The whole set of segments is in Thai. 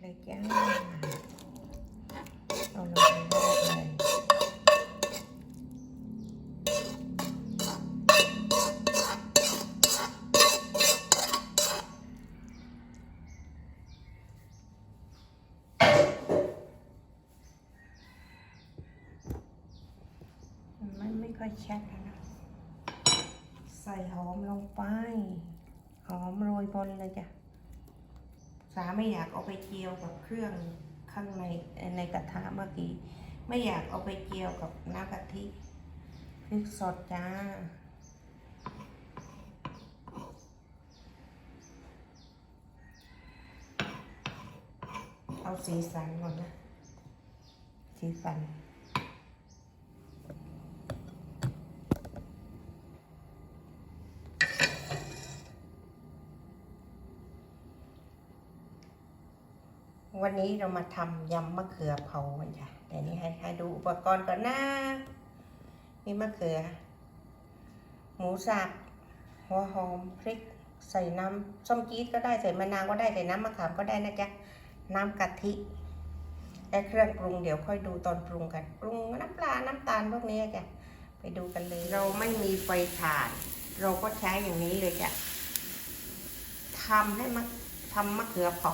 เลยจ้าเอาลงไปได้เลยมันไม่ค่อยชัดนะใส่หอมลงไป หอมโรยบนเลยจ้ะาไม่อยากเอาไปเจียวกับเครื่องข้างในในกระทะเมื่อกี้ ไม่อยากเอาไปเจียวกับน้ำกะทิพริกสดจ้าเอาสีสันก่อนนะ สีสัน วันนี้เรามาทำยำมะเขือเผากันจ้ะแต่นี่ให้ให้ดูอุปกรณ์ก่อนนะมีมะเขือ หมูสับหัวหอมพริก ใส่น้ำส้มจี๊ดก็ได้ใส่มะนาวก็ได้ใส่น้ำมะขามก็ได้นะจ๊ะน้ำกะทิและเครื่องปรุงเดี๋ยวค่อยดูตอนปรุงกัน ปรุงน้ำปลาน้ำตาลพวกนี้จ้ะไปดูกันเลย เราไม่มีไฟถ่าน เราก็ใช้อย่างนี้เลยจ้ะทำให้มะทำมะเขือเผา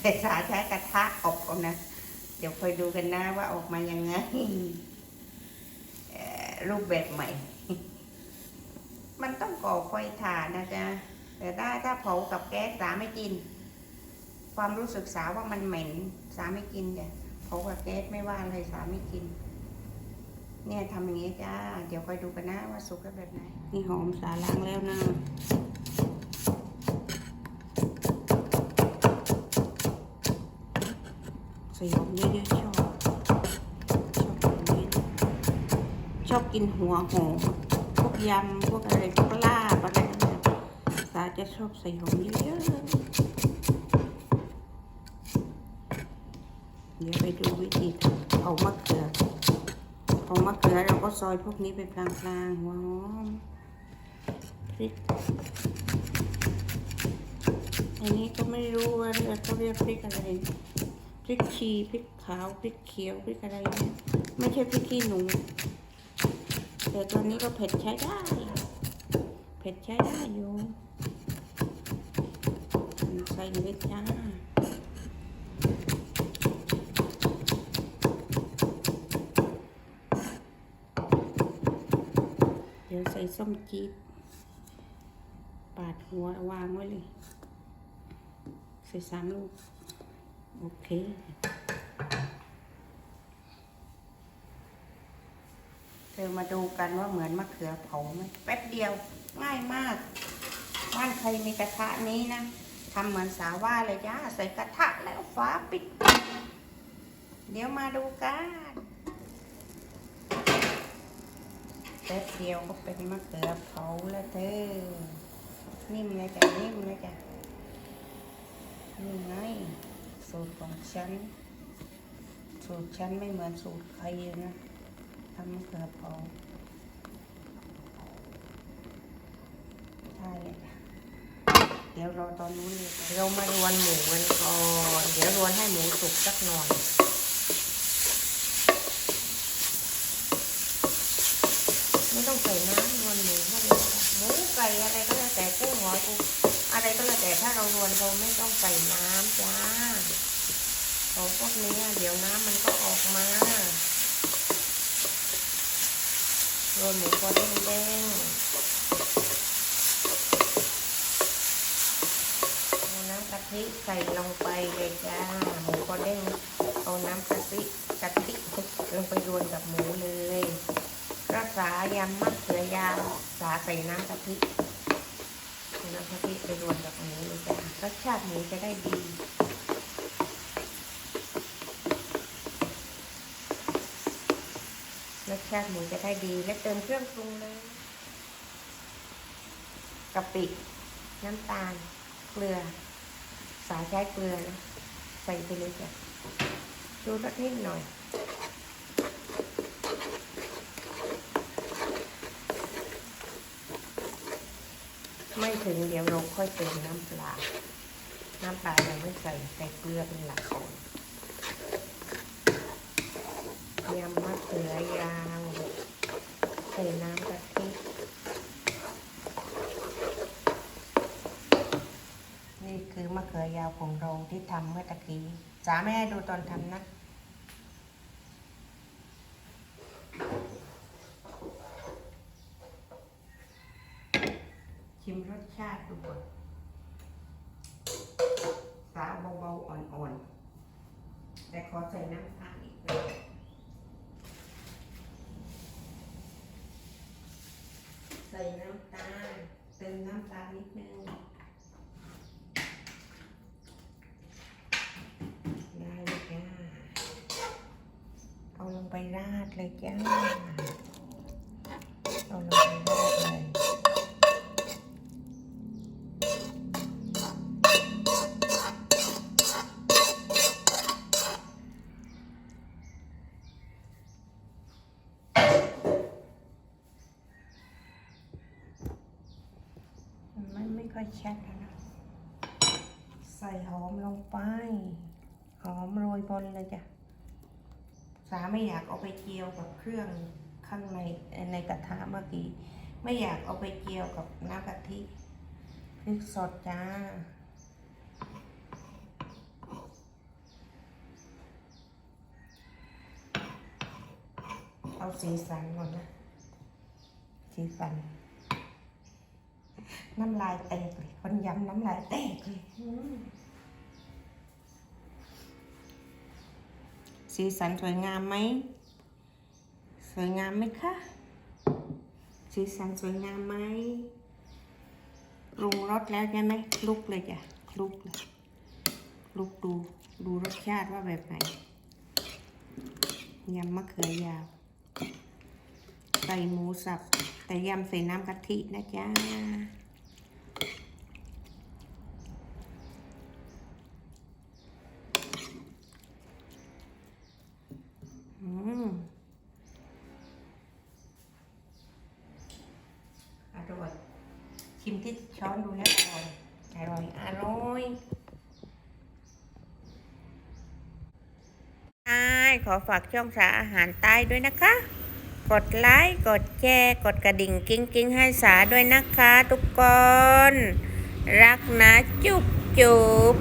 แต่สาใช้กระทะอบก่อนนะ เดี๋ยวคอยดูกันนะว่าออกมายังไงรูปแบบใหม่ มันต้องก่อไฟถ่านนะจ๊ะ แต่ถ้าถ้าเผากับแก๊สสาไม่กิน ความรู้สึกสาว่ามันเหม็นสาไม่กินจ้ะเผากับแก๊สไม่ว่าเลยสาไม่กิน เนี่ยทำอย่างนี้จ้า เดี๋ยวคอยดูกันนะว่าสุกแล้วแบบไหน นี่หอมสาล้างแล้วนะ ส่หอมเยอะๆชอบ ชอบแบบนี้ชอบกินหัวหอมพวกยำพวกอะไรพวกลาบอะไรเนี่ยสาจะชอบใส่หอมเยอะๆเดี๋ยวไปดูวิธีเอามะเขือเอามะเขือเราก็ซอยพวกนี้ไปพลางๆหัวหอมพริกอันนี้ก็ไม่รู้ว่าเรียกเขาเรียกพริกอะไร ริกชีพริกขาวพริกเขียวพริกอะไรเนี่ยไม่ใช่พริกขี้หนู แต่ตัวนี้ก็เผ็ดใช้ได้ เผ็ดใช้ได้อยู่ใส่เลยจ้าเดี๋ยวใส่ส้มจี๊ดปาดหัววางไว้เลย ใส่สามลูก โอเค เธอมาดูกันว่าเหมือนมะเขือเผาไหมแป๊บเดียวง่ายมาก บ้านใครมีกระทะนี้นะทำเหมือนสาว่าเลยจ้าใส่กระทะแล้วฟ้าปิด เดี๋ยวมาดูกันแป๊บเดียวก็เป็นมะเขือเผาแล้วเธอนิ่มเลยจ้ะนิ่มเลยจ้ะนี่มไง สูตรของฉัน สูตรฉันไม่เหมือนสูตรใครนะทำมะเขือเผาใช่เลยค่ะเดี๋ยวรอตอนนู้นเลยเรามารวนหมูกันก่อนเดี๋ยวรวนให้หมูสุกสักหน่อยไม่ต้องใส่น้ำรวนหมูก็ได้ค่ะหมูไก่อะไรก็แล้วแต่กุ้งหอยปู อะไรก็แล้วแต่ถ้าเรารวนเราไม่ต้องใส่น้ำจ้าของพวกนี้เดี๋ยวน้ำมันก็ออกมารวนหมูพอเด้งๆเอาน้ำกะทิใส่ลงไปเลยจ้าหมูพอเด้งเอาน้ำกะทิกะทิลงไปรวนกับหมูเลยรักษายำมะเขือยาวสาใส่น้ำกะทิ น้ำกะทิไปรวนกับหมูเลยจ้ะรสชาติหมูจะได้ดีรสชาติหมูจะได้ดี และเติมเครื่องปรุงเลยกะปิ น้ำตาล เกลือ สาใช้เกลือนะใส่ไปเลยจ้ะชูรสนิดหน่อย ไม่ถึงเดี๋ยวเราค่อยเติมน้ำปลา น้ำปลายังไม่ใส่ใส่เกลือเป็นหลักก่อนยำมะเขือยาวใส่น้ำกะทินี่คือมะเขือยาวของเราที่ทำเมื่อตะกี้จ๋าไม่ดูตอนทำนะ ชิมรสชาติดูก่อนสาเบาๆอ่อนๆ แต่ขอใส่น้ำตาลอีกหน่อยใส่น้ำตาลเติมน้ำตาลนิดนึงได้เลยจ้าเอาลงไปราดเลยจ้า ค่อยชัดแล้วนะ ใส่หอมลงไป หอมโรยบนเลยจ้ะ สาไม่อยากเอาไปเจียวกับเครื่องข้างในในกระทะเมื่อกี้ ไม่อยากเอาไปเจียวกับน้ำกะทิพริกสดจ้าเอาสีสันก่อนนะ สีสัน น้ำลายแตกเลยคนยำน้ำลายแตกเลยสีสันสวยงามไหมสวยงามไหมคะสีสันสวยงามไหมปรุงรสแล้วใช่ไหมลุกเลยจ้ะลุกเลยลุกดูดูรสชาติว่าแบบไหนยำมะเขือยาวใส่หมูสับ แต่ยำใส่น้ำกะทินะจ๊ะ อืมอร่อย ชิมที่ช้อนดูแล้วอร่อย อร่อย อร่อยใช่ขอฝากช่องสาอาหารใต้ด้วยนะคะ กดไลค์ กดแชร์ กดกระดิ่งกิ้งกิ้งให้สาด้วยนะคะ ทุกคน รักนะ จุบจุบ